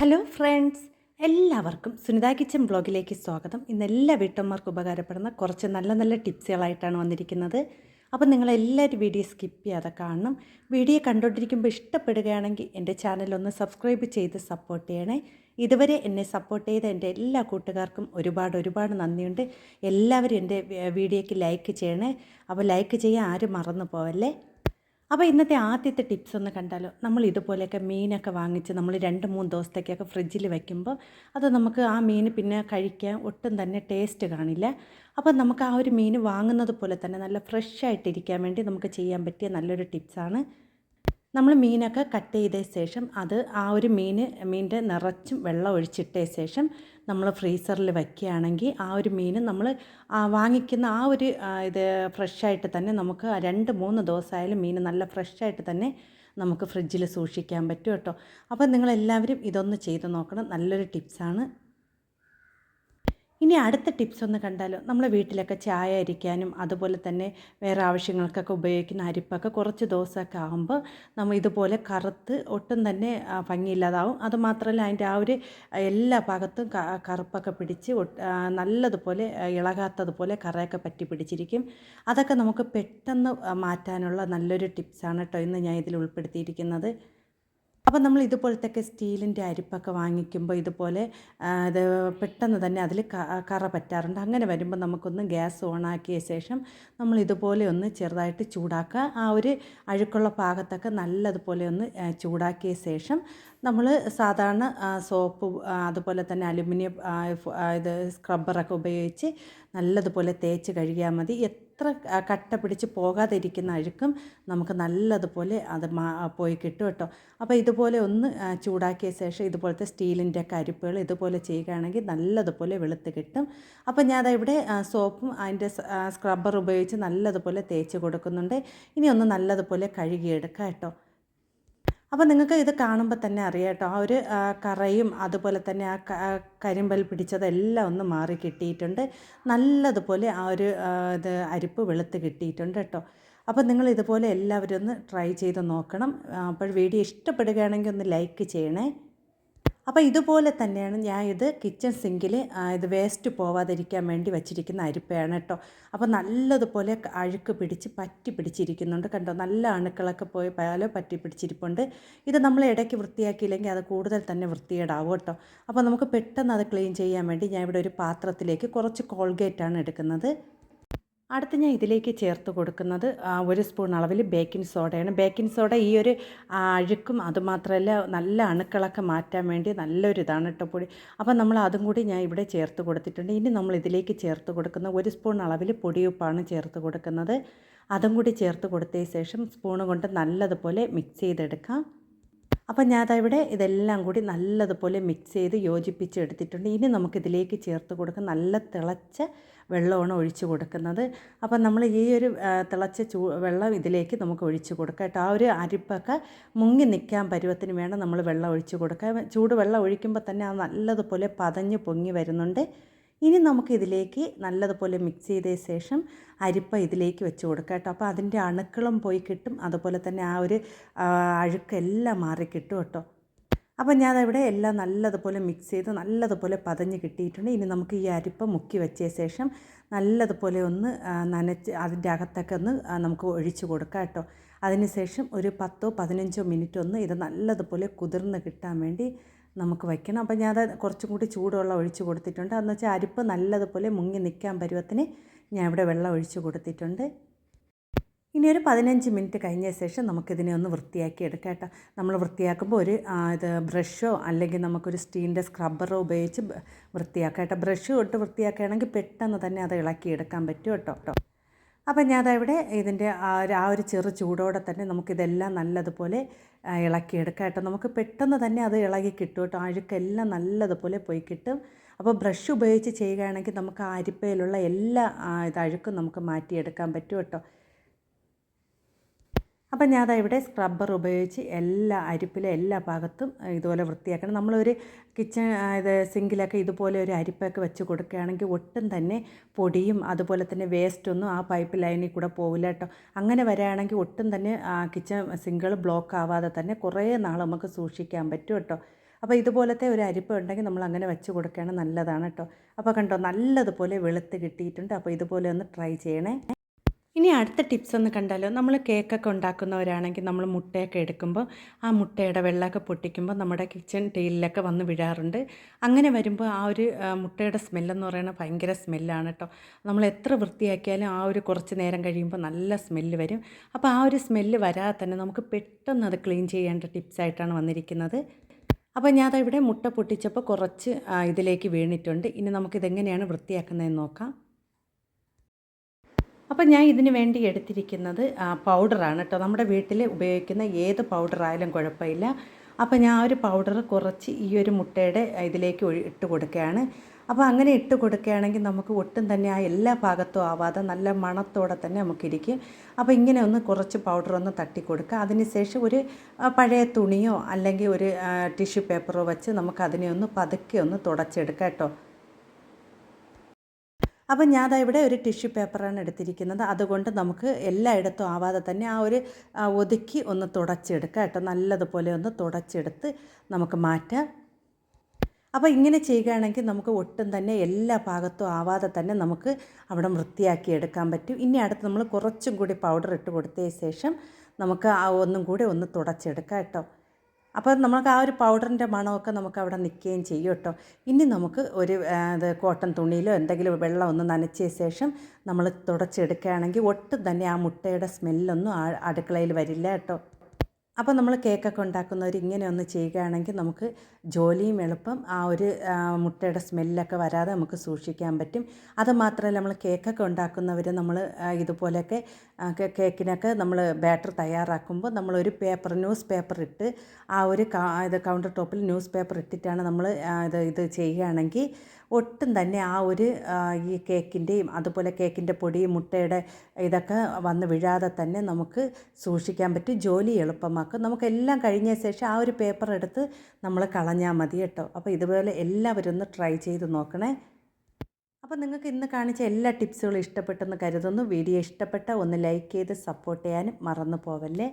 Hello friends എല്ലാവർക്കും Sunitha kitchen ബ്ലോഗിലേക്ക് സ്വാഗതം. ഇന്ന് എല്ലാ വീട്ടമ്മമാർക്കും ഉപകാരപ്പെടുന്ന കുറച്ച് നല്ല നല്ല ടിപ്സുകളായിട്ടാണ് വന്നിരിക്കുന്നത്. അപ്പോൾ നിങ്ങളെല്ലാവരും വീഡിയോ സ്കിപ്പ് ചെയ്യാതെ കാണണം. വീഡിയോ കണ്ടുകൊണ്ടിരിക്കുമ്പോൾ ഇഷ്ടപ്പെടുകയാണെങ്കിൽ എന്റെ ചാനലൊന്ന് സബ്സ്ക്രൈബ് ചെയ്ത് സപ്പോർട്ട് ചെയ്യണേ. ഇതുവരെ എന്നെ സപ്പോർട്ട് ചെയ്ത എന്റെ എല്ലാ കൂട്ടുകാർക്കും ഒരുപാട് ഒരുപാട് നന്ദിയുണ്ട്. എല്ലാവരും എന്റെ വീഡിയോയ്ക്ക് ലൈക്ക് ചെയ്യണേ. അപ്പോൾ ലൈക്ക് ചെയ്യാൻ ആരും മറന്നു പോവല്ലേ? അപ്പോൾ ഇന്നത്തെ ആദ്യത്തെ ടിപ്സ് ഒന്ന് കണ്ടാലോ? നമ്മൾ ഇതുപോലെയൊക്കെ മീനൊക്കെ വാങ്ങിച്ച് നമ്മൾ രണ്ട് മൂന്ന് ദിവസത്തേക്കൊക്കെ ഫ്രിഡ്ജിൽ വെക്കുമ്പോൾ അത് നമുക്ക് ആ മീൻ പിന്നെ കഴിക്കാൻ ഒട്ടും തന്നെ ടേസ്റ്റ് കാണില്ല. അപ്പോൾ നമുക്ക് ആ ഒരു മീൻ വാങ്ങുന്നത് പോലെ തന്നെ നല്ല ഫ്രഷ് ആയിട്ടിരിക്കാൻ വേണ്ടി നമുക്ക് ചെയ്യാൻ പറ്റിയ നല്ലൊരു ടിപ്സാണ് നമ്മൾ മീനൊക്കെ കട്ട് ചെയ്ത ശേഷം അത് ആ ഒരു മീൻ മീനിന്റെ നിറച്ചും വെള്ളം ഒഴിച്ചിട്ട ശേഷം നമ്മൾ ഫ്രീസറിൽ വയ്ക്കുകയാണെങ്കിൽ ആ ഒരു മീൻ നമ്മൾ വാങ്ങിക്കുന്ന ആ ഒരു ഇത് ഫ്രഷായിട്ട് തന്നെ നമുക്ക് രണ്ട് മൂന്ന് ദിവസമായാലും മീൻ നല്ല ഫ്രഷായിട്ട് തന്നെ നമുക്ക് ഫ്രിഡ്ജിൽ സൂക്ഷിക്കാൻ പറ്റും കേട്ടോ. അപ്പോൾ നിങ്ങളെല്ലാവരും ഇതൊന്ന് ചെയ്ത് നോക്കണം. നല്ലൊരു ടിപ്സാണ്. ഇനി അടുത്ത ടിപ്സ് ഒന്ന് കണ്ടാലോ? നമ്മളെ വീട്ടിലൊക്കെ ചായ അരിക്കാനും അതുപോലെ തന്നെ വേറെ ആവശ്യങ്ങൾക്കൊക്കെ ഉപയോഗിക്കുന്ന അരിപ്പൊക്കെ കുറച്ച് ദിവസമൊക്കെ ആകുമ്പോൾ നമ്മൾ ഇതുപോലെ കറുത്ത് ഒട്ടും തന്നെ ഭംഗിയില്ലാതാവും. അതുമാത്രമല്ല അതിന്റെ ആ ഒരു എല്ലാ ഭാഗത്തും കറുപ്പൊക്കെ പിടിച്ച് നല്ലതുപോലെ ഇളകാത്തതുപോലെ കറയൊക്കെ പറ്റി പിടിച്ചിരിക്കും. അതൊക്കെ നമുക്ക് പെട്ടെന്ന് മാറ്റാനുള്ള നല്ലൊരു ടിപ്സാണ് കേട്ടോ ഇന്ന് ഞാൻ ഇതിൽ ഉൾപ്പെടുത്തിയിരിക്കുന്നത്. അപ്പോൾ നമ്മൾ ഇതുപോലത്തെയൊക്കെ സ്റ്റീലിന്റെ അരിപ്പൊക്കെ വാങ്ങിക്കുമ്പോൾ ഇതുപോലെ അത് പെട്ടെന്ന് തന്നെ അതിൽ കറ പറ്റാറുണ്ട്. അങ്ങനെ വരുമ്പോൾ നമുക്കൊന്ന് ഗ്യാസ് ഓണാക്കിയ ശേഷം നമ്മൾ ഇതുപോലെ ഒന്ന് ചെറുതായിട്ട് ചൂടാക്കുക. ആ ഒരു അഴുക്കുള്ള ഭാഗത്തൊക്കെ നല്ലതുപോലെ ഒന്ന് ചൂടാക്കിയ ശേഷം നമ്മൾ സാധാരണ സോപ്പ് അതുപോലെ തന്നെ അലുമിനിയം ഇത് സ്ക്രബ്ബറൊക്കെ ഉപയോഗിച്ച് നല്ലതുപോലെ തേച്ച് കഴുകിയാൽ മതി. എത്ര കട്ട പിടിച്ച് പോകാതിരിക്കുന്ന അഴുക്കും നമുക്ക് നല്ലതുപോലെ അത് പോയി കിട്ടും കേട്ടോ. അപ്പോൾ ഇതുപോലെ ഒന്ന് ചൂടാക്കിയ ശേഷം ഇതുപോലത്തെ സ്റ്റീലിന്റെ കരിപ്പുകൾ ഇതുപോലെ ചെയ്യുകയാണെങ്കിൽ നല്ലതുപോലെ വെളുത്ത് കിട്ടും. അപ്പോൾ ഞാൻ ഇവിടെ സോപ്പും അതിന്റെ സ്ക്രബ്ബർ ഉപയോഗിച്ച് നല്ലതുപോലെ തേച്ച് കൊടുക്കുന്നുണ്ട്. ഇനി ഒന്ന് നല്ലതുപോലെ കഴുകിയെടുക്കാം കേട്ടോ. അപ്പോൾ നിങ്ങൾക്ക് ഇത് കാണുമ്പോൾ തന്നെ അറിയാം കേട്ടോ. ആ ഒരു കറയും അതുപോലെ തന്നെ ആ കരിമ്പൽ പിടിച്ചതെല്ലാം ഒന്ന് മാറി കിട്ടിയിട്ടുണ്ട്. നല്ലതുപോലെ ആ ഒരു ഇത് അരിപ്പ് വെളുത്ത് കിട്ടിയിട്ടുണ്ട് കേട്ടോ. അപ്പോൾ നിങ്ങൾ ഇതുപോലെ എല്ലാവരും ഒന്ന് ട്രൈ ചെയ്ത് നോക്കണം. അപ്പോൾ വീഡിയോ ഇഷ്ടപ്പെടുകയാണെങ്കിൽ ഒന്ന് ലൈക്ക് ചെയ്യണേ. അപ്പോൾ ഇതുപോലെ തന്നെയാണ് ഞാൻ ഇത് കിച്ചൺ സിങ്കിൽ ഇത് വേസ്റ്റ് പോവാതിരിക്കാൻ വേണ്ടി വച്ചിരിക്കുന്ന അരിപ്പയാണ് കേട്ടോ. അപ്പോൾ നല്ലതുപോലെ അഴുക്ക് പിടിച്ച് പറ്റി പിടിച്ചിരിക്കുന്നുണ്ട് കണ്ടോ? നല്ല അണുക്കളൊക്കെ പോയി പോയാലോ പറ്റി പിടിച്ചിരിപ്പുണ്ട്. ഇത് നമ്മൾ ഇടയ്ക്ക് വൃത്തിയാക്കിയില്ലെങ്കിൽ അത് കൂടുതൽ തന്നെ വൃത്തികേടാവും കേട്ടോ. അപ്പോൾ നമുക്ക് പെട്ടെന്ന് അത് ക്ലീൻ ചെയ്യാൻ വേണ്ടി ഞാൻ ഇവിടെ ഒരു പാത്രത്തിലേക്ക് കുറച്ച് കോൾഗേറ്റാണ് എടുക്കുന്നത്. അടുത്ത് ഞാൻ ഇതിലേക്ക് ചേർത്ത് കൊടുക്കുന്നത് ഒരു സ്പൂൺ അളവിൽ ബേക്കിംഗ് സോഡയാണ്. ബേക്കിംഗ് സോഡ ഈ ഒരു അഴുക്കും അതുമാത്രമല്ല നല്ല അണുക്കളൊക്കെ മാറ്റാൻ വേണ്ടി നല്ലൊരു ഇതാണ് പൊടി. അപ്പോൾ നമ്മൾ അതും കൂടി ഞാൻ ഇവിടെ ചേർത്ത് കൊടുത്തിട്ടുണ്ട്. ഇനി നമ്മൾ ഇതിലേക്ക് ചേർത്ത് കൊടുക്കുന്ന ഒരു സ്പൂൺ അളവിൽ പൊടിയുപ്പാണ് ചേർത്ത് കൊടുക്കുന്നത്. അതും കൂടി ചേർത്ത് കൊടുത്തതിന് ശേഷം സ്പൂണ് കൊണ്ട് നല്ലതുപോലെ മിക്സ് ചെയ്തെടുക്കാം. അപ്പം ഞാൻ ഇവിടെ ഇതെല്ലാം കൂടി നല്ലതുപോലെ മിക്സ് ചെയ്ത് യോജിപ്പിച്ച് എടുത്തിട്ടുണ്ട്. ഇനി നമുക്കിതിലേക്ക് ചേർത്ത് കൊടുക്കാൻ നല്ല തിളച്ച വെള്ളമാണ് ഒഴിച്ച് കൊടുക്കുന്നത്. അപ്പം നമ്മൾ ഈ ഒരു തിളച്ച ചൂ വെള്ളം ഇതിലേക്ക് നമുക്ക് ഒഴിച്ച് കൊടുക്കാം കേട്ടോ. ആ ഒരു അരിപ്പൊക്കെ മുങ്ങി നിൽക്കാൻ പരുവത്തിന് വേണം നമ്മൾ വെള്ളം ഒഴിച്ച് കൊടുക്കുക ചൂട് വെള്ളം ഒഴിക്കുമ്പോൾ തന്നെ അത് നല്ലതുപോലെ പതഞ്ഞ് പൊങ്ങി വരുന്നുണ്ട്. ഇനി നമുക്കിതിലേക്ക് നല്ലതുപോലെ മിക്സ് ചെയ്ത ശേഷം അരിപ്പ ഇതിലേക്ക് വെച്ച് കൊടുക്കുക കേട്ടോ. അപ്പോൾ അതിന്റെ അണുക്കളും പോയി കിട്ടും. അതുപോലെ തന്നെ ആ ഒരു അഴുക്കെല്ലാം മാറി കിട്ടും കേട്ടോ. ഞാൻ ഞാനവിടെ എല്ലാം നല്ലതുപോലെ മിക്സ് ചെയ്ത് നല്ലതുപോലെ പതഞ്ഞ് കിട്ടിയിട്ടുണ്ട്. ഇനി നമുക്ക് ഈ അരിപ്പ മുക്കി വെച്ച ശേഷം നല്ലതുപോലെ ഒന്ന് നനച്ച് അതിന്റെ അകത്തൊക്കെ ഒന്ന് നമുക്ക് ഒഴിച്ച് കൊടുക്കാം കേട്ടോ. അതിനുശേഷം ഒരു പത്തോ പതിനഞ്ചോ മിനിറ്റ് ഒന്ന് ഇത് നല്ലതുപോലെ കുതിർന്ന് കിട്ടാൻ വേണ്ടി നമുക്ക് വയ്ക്കണം. അപ്പോൾ ഞാൻ അത് കുറച്ചും കൂടി ചൂടുവെള്ളം ഒഴിച്ച് കൊടുത്തിട്ടുണ്ട്. അതെന്ന് വെച്ചാൽ അരിപ്പ് നല്ലതുപോലെ മുങ്ങി നിൽക്കാൻ പരുവത്തിന് ഞാൻ ഇവിടെ വെള്ളം ഒഴിച്ച് കൊടുത്തിട്ടുണ്ട്. ഇനി ഒരു പതിനഞ്ച് മിനിറ്റ് കഴിഞ്ഞ ശേഷം നമുക്കിതിനെ ഒന്ന് വൃത്തിയാക്കി എടുക്കാം കേട്ടോ. നമ്മൾ വൃത്തിയാക്കുമ്പോൾ ഒരു ഇത് ബ്രഷോ അല്ലെങ്കിൽ നമുക്കൊരു സ്റ്റീലിന്റെ സ്ക്രബ്ബറോ ഉപയോഗിച്ച് വൃത്തിയാക്കാം കേട്ടോ. ബ്രഷ് തൊട്ട് വൃത്തിയാക്കുകയാണെങ്കിൽ പെട്ടെന്ന് തന്നെ അത് ഇളക്കിയെടുക്കാൻ പറ്റും കേട്ടോ. അപ്പം ഞാൻ അതവിടെ ഇതിന്റെ ആ ഒരു ചെറു ചൂടോടെ തന്നെ നമുക്കിതെല്ലാം നല്ലതുപോലെ ഇളക്കിയെടുക്കാം കേട്ടോ. നമുക്ക് പെട്ടെന്ന് തന്നെ അത് ഇളകി കിട്ടും കേട്ടോ. അഴുക്കെല്ലാം നല്ലതുപോലെ പോയി കിട്ടും. അപ്പോൾ ബ്രഷ് ഉപയോഗിച്ച് ചെയ്യുകയാണെങ്കിൽ നമുക്ക് ആ അരിപ്പയിലുള്ള എല്ലാ ഇത് അഴുക്കും നമുക്ക് മാറ്റിയെടുക്കാൻ പറ്റും കേട്ടോ. അപ്പം ഞാൻ ഇവിടെ സ്ക്രബ്ബർ ഉപയോഗിച്ച് എല്ലാ അരിപ്പിലെ എല്ലാ ഭാഗത്തും ഇതുപോലെ വൃത്തിയാക്കണം. നമ്മളൊരു കിച്ചൺ ഇത് സിങ്കിലൊക്കെ ഇതുപോലെ ഒരു അരിപ്പൊക്കെ വെച്ച് കൊടുക്കുകയാണെങ്കിൽ ഒട്ടും തന്നെ പൊടിയും അതുപോലെ തന്നെ വേസ്റ്റൊന്നും ആ പൈപ്പ് ലൈനിൽ കൂടെ പോവില്ല കേട്ടോ അങ്ങനെ വരികയാണെങ്കിൽ ഒട്ടും തന്നെ കിച്ചൺ സിങ്കിൾ ബ്ലോക്ക് ആവാതെ തന്നെ കുറേ നാൾ നമുക്ക് സൂക്ഷിക്കാൻ പറ്റും കേട്ടോ അപ്പോൾ ഇതുപോലത്തെ ഒരു അരിപ്പ് ഉണ്ടെങ്കിൽ നമ്മൾ അങ്ങനെ വെച്ച് കൊടുക്കുകയാണ് നല്ലതാണ് കേട്ടോ അപ്പോൾ കണ്ടോ നല്ലതുപോലെ വെളുത്ത് കിട്ടിയിട്ടുണ്ട്. അപ്പോൾ ഇതുപോലെ ഒന്ന് ട്രൈ ചെയ്യണേ. ഇനി അടുത്ത ടിപ്സ് ഒന്ന് കണ്ടാലോ? നമ്മൾ കേക്കൊക്കെ ഉണ്ടാക്കുന്നവരാണെങ്കിൽ നമ്മൾ മുട്ടയൊക്കെ എടുക്കുമ്പോൾ ആ മുട്ടയുടെ വെള്ളമൊക്കെ പൊട്ടിക്കുമ്പോൾ നമ്മുടെ കിച്ചൺ ടീലിലൊക്കെ വന്ന് വിഴാറുണ്ട്. അങ്ങനെ വരുമ്പോൾ ആ ഒരു മുട്ടയുടെ സ്മെല്ലെന്ന് പറയുന്നത് ഭയങ്കര സ്മെല്ലാണ് കേട്ടോ നമ്മൾ എത്ര വൃത്തിയാക്കിയാലും ആ ഒരു കുറച്ച് നേരം കഴിയുമ്പോൾ നല്ല സ്മെല്ല് വരും. അപ്പോൾ ആ ഒരു സ്മെല്ല് വരാതെ തന്നെ നമുക്ക് പെട്ടെന്ന് അത് ക്ലീൻ ചെയ്യേണ്ട ടിപ്സായിട്ടാണ് വന്നിരിക്കുന്നത്. അപ്പോൾ ഞാൻ ഇവിടെ മുട്ട പൊട്ടിച്ചപ്പോൾ കുറച്ച് ഇതിലേക്ക് വീണിട്ടുണ്ട്. ഇനി നമുക്കിതെങ്ങനെയാണ് വൃത്തിയാക്കുന്നതെന്ന് നോക്കാം. അപ്പം ഞാൻ ഇതിന് വേണ്ടി എടുത്തിരിക്കുന്നത് പൗഡറാണ് കേട്ടോ നമ്മുടെ വീട്ടിൽ ഉപയോഗിക്കുന്ന ഏത് പൗഡറായാലും കുഴപ്പമില്ല. അപ്പോൾ ഞാൻ ഒരു പൗഡർ കുറച്ച് ഈ ഒരു മുട്ടയുടെ ഇതിലേക്ക് ഇട്ട് കൊടുക്കുകയാണ്. അപ്പോൾ അങ്ങനെ ഇട്ട് കൊടുക്കുകയാണെങ്കിൽ നമുക്ക് ഒട്ടും തന്നെ ആ എല്ലാ ഭാഗത്തും ആവാതെ നല്ല മണത്തോടെ തന്നെ നമുക്കിരിക്കും. അപ്പോൾ ഇങ്ങനെ ഒന്ന് കുറച്ച് പൗഡർ ഒന്ന് തട്ടി കൊടുക്കുക. അതിനുശേഷം ഒരു പഴയ തുണിയോ അല്ലെങ്കിൽ ഒരു ടിഷ്യൂ പേപ്പറോ വെച്ച് നമുക്ക് അതിനെ ഒന്ന് പതുക്കെ ഒന്ന് തുടച്ചെടുക്കാം കേട്ടോ അപ്പം ഞാൻ ഇവിടെ ഒരു ടിഷ്യൂ പേപ്പറാണ് എടുത്തിരിക്കുന്നത്. അതുകൊണ്ട് നമുക്ക് എല്ലായിടത്തും ആവാതെ തന്നെ ആ ഒരു ഒതുക്കി ഒന്ന് തുടച്ചെടുക്കാം കേട്ടോ. നല്ലതുപോലെ ഒന്ന് തുടച്ചെടുത്ത് നമുക്ക് മാറ്റാം. അപ്പോൾ ഇങ്ങനെ ചെയ്യുകയാണെങ്കിൽ നമുക്ക് ഒട്ടും തന്നെ എല്ലാ ഭാഗത്തും ആവാതെ തന്നെ നമുക്ക് അവിടെ വൃത്തിയാക്കി എടുക്കാൻ പറ്റും. ഇനി അടുത്ത് നമ്മൾ കുറച്ചും കൂടി പൗഡർ ഇട്ട് കൊടുത്തതിന് ശേഷം നമുക്ക് ആ ഒന്നും കൂടി ഒന്ന് തുടച്ചെടുക്കാം കേട്ടോ. അപ്പോൾ നമുക്ക് ആ ഒരു പൗഡറിന്റെ മണമൊക്കെ നമുക്ക് അവിടെ നിൽക്കുകയും ചെയ്യും കേട്ടോ. ഇനി നമുക്ക് ഒരു ഇത് കോട്ടൺ തുണിയിലോ എന്തെങ്കിലും വെള്ളം ഒന്ന് നനച്ച ശേഷം നമ്മൾ തുടച്ചെടുക്കുകയാണെങ്കിൽ ഒട്ടും തന്നെ ആ മുട്ടയുടെ സ്മെല്ലൊന്നും അടുക്കളയിൽ വരില്ല കേട്ടോ. അപ്പോൾ നമ്മൾ കേക്കൊക്കെ ഉണ്ടാക്കുന്നവർ ഇങ്ങനെ ഒന്ന് ചെയ്യുകയാണെങ്കിൽ നമുക്ക് ജോലിയും എളുപ്പം. ആ ഒരു മുട്ടയുടെ സ്മെല്ലൊക്കെ വരാതെ നമുക്ക് സൂക്ഷിക്കാൻ പറ്റും. അതുമാത്രമല്ല നമ്മൾ കേക്കൊക്കെ ഉണ്ടാക്കുന്നവർ നമ്മൾ ഇതുപോലെയൊക്കെ കേക്കിനൊക്കെ നമ്മൾ ബാറ്റർ തയ്യാറാക്കുമ്പോൾ നമ്മളൊരു പേപ്പർ ന്യൂസ് പേപ്പർ ഇട്ട് ആ ഒരു ഇത് കൗണ്ടർ ടോപ്പിൽ ന്യൂസ് പേപ്പർ ഇട്ടിട്ടാണ് നമ്മൾ ഇത് ഇത് ചെയ്യുകയാണെങ്കിൽ ഒട്ടും തന്നെ ആ ഒരു ഈ കേക്കിന്റെയും അതുപോലെ കേക്കിന്റെ പൊടിയും മുട്ടയുടെ ഇതൊക്കെ വന്ന് വീഴാതെ തന്നെ നമുക്ക് സൂക്ഷിക്കാൻ പറ്റും. ജോലി എളുപ്പമാക്കും. നമുക്ക് എല്ലാം കഴിഞ്ഞ ശേഷം ആ ഒരു പേപ്പർ എടുത്ത് നമ്മൾ കളഞ്ഞാൽ മതി കേട്ടോ. അപ്പോൾ ഇതുപോലെ എല്ലാവരും ഒന്ന് ട്രൈ ചെയ്ത് നോക്കണേ. അപ്പോൾ നിങ്ങൾക്ക് ഇന്ന് കാണിച്ച എല്ലാ ടിപ്സുകളും ഇഷ്ടപ്പെട്ടെന്ന് കരുതുന്നു. വീഡിയോ ഇഷ്ടപ്പെട്ട ഒന്ന് ലൈക്ക് ചെയ്ത് സപ്പോർട്ട് ചെയ്യാനും മറന്നു പോവല്ലേ?